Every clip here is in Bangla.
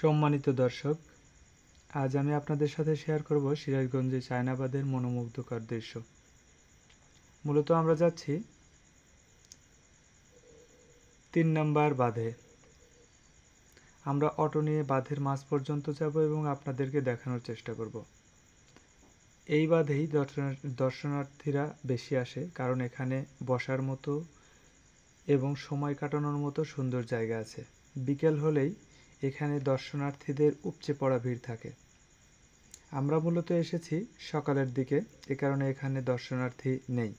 সম্মানিত দর্শক, আজ আমি আপনাদের সাথে শেয়ার করব সিরাজগঞ্জে চায়নাবাদের মনোমুগ্ধকর দৃশ্য। মূলত আমরা যাচ্ছি তিন নাম্বার বাঁধে। আমরা অটো নিয়ে বাঁধের মাঝ পর্যন্ত যাব এবং আপনাদেরকে দেখানোর চেষ্টা করব। এই বাঁধেই দর্শনা- দর্শনার্থীরা বেশি আসে কারণ এখানে বসার মতো এবং সময় কাটানোর মতো সুন্দর জায়গা আছে। বিকেল হলেই এখানে দর্শনার্থীদের উপচে পড়া ভিড় থাকে। আমরা মূলত এসেছি সকালের দিকে, এ কারণে এখানে দর্শনার্থী নেই।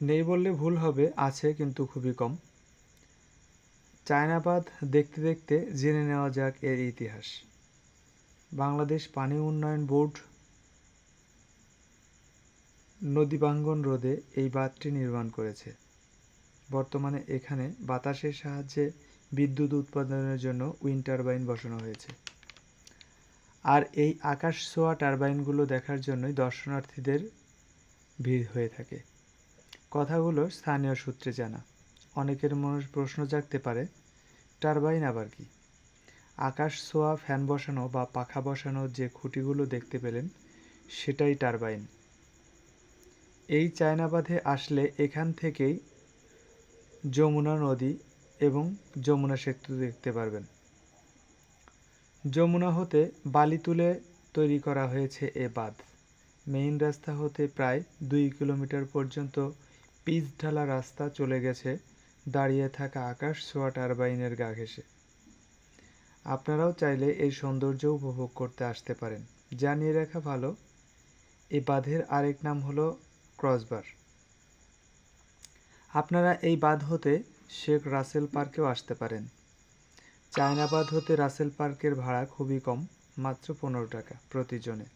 নেই বললে ভুল হবে, আছে কিন্তু খুবই কম। চায়নাবাদ দেখতে দেখতে জেনে নেওয়া যাক এর ইতিহাস। বাংলাদেশ পানি উন্নয়ন বোর্ড নদী বাঙ্গন রোধে এই বাঁধটি নির্মাণ করেছে। বর্তমানে এখানে বাতাসের সাহায্যে বিদ্যুৎ উৎপাদনের জন্য উইন্ড টারবাইন বসানো হয়েছে। আর এই আকাশ ছোঁয়া টারবাইনগুলো দেখার জন্যই দর্শনার্থীদের ভিড় হয়ে থাকে। কথাগুলো স্থানীয় সূত্রে জানা। অনেকের মনে প্রশ্ন জাগতে পারে, টারবাইন আবার কি? আকাশ ছোঁয়া ফ্যান বসানো বা পাখা বসানো যে খুঁটিগুলো দেখতে পেলেন, সেটাই টারবাইন। এই চায়নাবাঁধে আসলে এখান থেকেই যমুনা নদী এবং যমুনা সেতু দেখতে পারবেন। যমুনা হতে বালি তুলে তৈরি করা হয়েছে এ বাঁধ। মেইন রাস্তা হতে প্রায় দুই কিলোমিটার পর্যন্ত পিচ ঢালা রাস্তা চলে গেছে দাঁড়িয়ে থাকা আকাশ ছোঁয়া টারবাইনের গা ঘেঁষে। আপনারাও চাইলে এই সৌন্দর্য উপভোগ করতে আসতে পারেন। জানিয়ে রাখা ভালো এই বাঁধের আরেক নাম হলো ক্রসবার। আপনারা এই বাঁধ হতে শেখ রাসেল পার্কেও আসতে পারেন। চায়নাবাদ হতে রাসেল পার্কের ভাড়া খুবই কম, মাত্র পনেরো টাকা প্রতিজনে।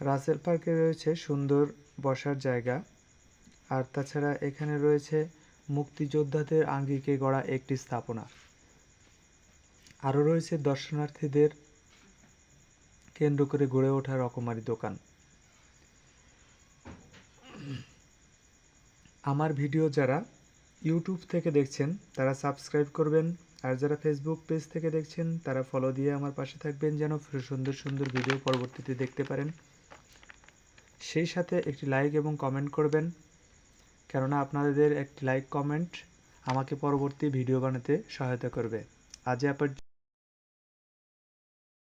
রাসেল পার্কে রয়েছে সুন্দর বসার জায়গা, আর তাছাড়া এখানে রয়েছে মুক্তিযোদ্ধাদের আঙ্গিকে গড়া একটি স্থাপনা। আরও রয়েছে দর্শনার্থীদের কেন্দ্র করে গড়ে ওঠা রকমারি দোকান। আমার ভিডিও যারা ইউটিউব থেকে দেখছেন, তারা সাবস্ক্রাইব করবেন। আর যারা ফেসবুক পেজ থেকে দেখছেন, তারা ফলো দিয়ে আমার পাশে থাকবেন যেন সুন্দর সুন্দর ভিডিও পরবর্তীতে দেখতে পারেন। সেই সাথে একটি লাইক এবং কমেন্ট করবেন, কেননা আপনাদের একটি লাইক কমেন্ট আমাকে পরবর্তী ভিডিও বানাতে সহায়তা করবে। আজ এ পর্য-